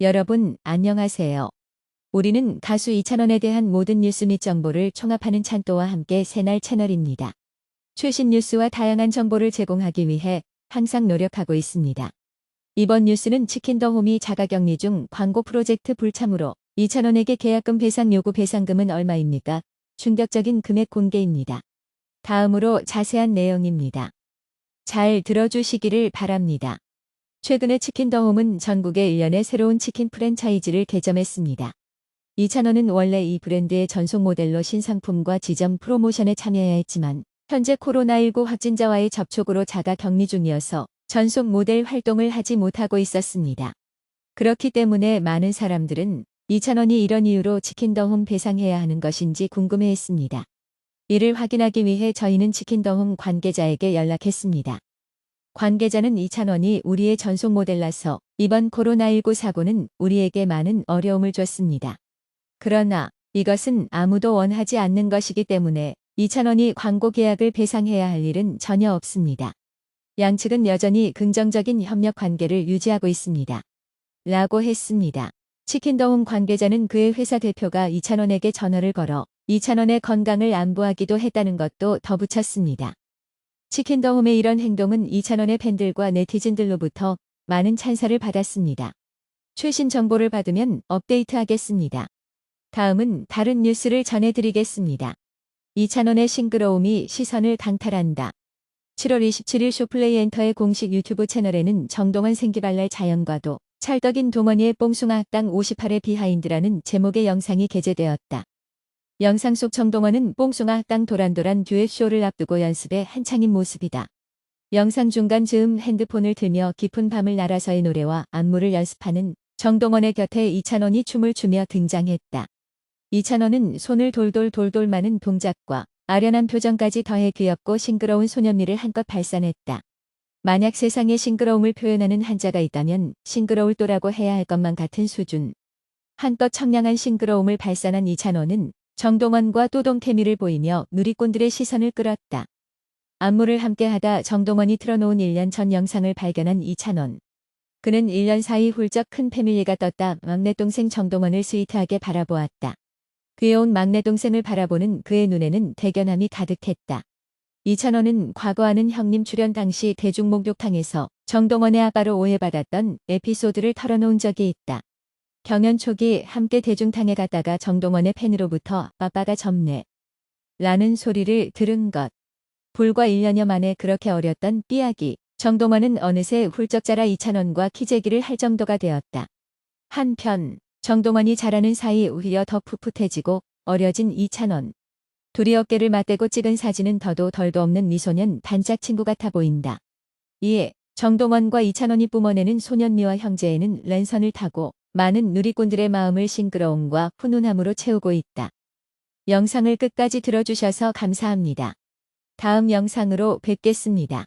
여러분, 안녕하세요. 우리는 가수 이찬원에 대한 모든 뉴스 및 정보를 총합하는 찬또와 함께 새날 채널입니다. 최신 뉴스와 다양한 정보를 제공하기 위해 항상 노력하고 있습니다. 이번 뉴스는 치킨더홈이 자가격리 중 광고 프로젝트 불참으로 이찬원에게 계약금 배상 요구 배상금은 얼마입니까? 충격적인 금액 공개입니다. 다음으로 자세한 내용입니다. 잘 들어주시기를 바랍니다. 최근에 치킨더홈은 전국에 1년의 새로운 치킨 프랜차이즈를 개점했습니다. 이찬원은 원래 이 브랜드의 전속 모델로 신상품과 지점 프로모션에 참여해야 했지만 현재 코로나19 확진자와의 접촉으로 자가 격리 중이어서 전속 모델 활동을 하지 못하고 있었습니다. 그렇기 때문에 많은 사람들은 이찬원이 이런 이유로 치킨더홈 배상해야 하는 것인지 궁금해했습니다. 이를 확인하기 위해 저희는 치킨더홈 관계자에게 연락했습니다. 관계자는 이찬원이 우리의 전속 모델라서 이번 코로나19 사고는 우리에게 많은 어려움을 줬습니다. 그러나 이것은 아무도 원하지 않는 것이기 때문에 이찬원이 광고 계약을 배상해야 할 일은 전혀 없습니다. 양측은 여전히 긍정적인 협력 관계를 유지하고 있습니다. 라고 했습니다. 치킨더홈 관계자는 그의 회사 대표가 이찬원에게 전화를 걸어 이찬원의 건강을 안부하기도 했다는 것도 덧붙였습니다. 치킨더홈의 이런 행동은 이찬원의 팬들과 네티즌들로부터 많은 찬사를 받았습니다. 최신 정보를 받으면 업데이트하겠습니다. 다음은 다른 뉴스를 전해드리겠습니다. 이찬원의 싱그러움이 시선을 강탈한다. 7월 27일 쇼플레이 엔터의 공식 유튜브 채널에는 정동원 생기발랄 자연과도 찰떡인 동원이의 뽕숭아 학당 58회 비하인드라는 제목의 영상이 게재되었다. 영상 속 정동원은 뽕숭아 학당 도란도란 듀엣 쇼를 앞두고 연습에 한창인 모습이다. 영상 중간 즈음 핸드폰을 들며 깊은 밤을 날아서의 노래와 안무를 연습하는 정동원의 곁에 이찬원이 춤을 추며 등장했다. 이찬원은 손을 돌돌 돌돌 마는 동작과 아련한 표정까지 더해 귀엽고 싱그러운 소년미를 한껏 발산했다. 만약 세상에 싱그러움을 표현하는 한자가 있다면 싱그러울 또라고 해야 할 것만 같은 수준. 한껏 청량한 싱그러움을 발산한 이찬원은 정동원과 또동 케미를 보이며 누리꾼들의 시선을 끌었다. 안무를 함께하다 정동원이 틀어놓은 1년 전 영상을 발견한 이찬원. 그는 1년 사이 훌쩍 큰 패밀리가 떴다 막내 동생 정동원을 스위트하게 바라보았다. 귀여운 막내 동생을 바라보는 그의 눈에는 대견함이 가득했다. 이찬원은 과거하는 형님 출연 당시 대중목욕탕에서 정동원의 아빠로 오해받았던 에피소드를 털어놓은 적이 있다. 경연 초기 함께 대중탕에 갔다가 정동원의 팬으로부터 빠빠가 접네. 라는 소리를 들은 것. 불과 1년여 만에 그렇게 어렸던 삐약이 정동원은 어느새 훌쩍 자라 이찬원과 키재기를 할 정도가 되었다. 한편 정동원이 자라는 사이 오히려 더 풋풋해지고 어려진 이찬원. 둘이 어깨를 맞대고 찍은 사진은 더도 덜도 없는 미소년 단짝 친구 같아 보인다. 이에 정동원과 이찬원이 뿜어내는 소년미와 형제에는 랜선을 타고 많은 누리꾼들의 마음을 싱그러움과 훈훈함으로 채우고 있다. 영상을 끝까지 들어주셔서 감사합니다. 다음 영상으로 뵙겠습니다.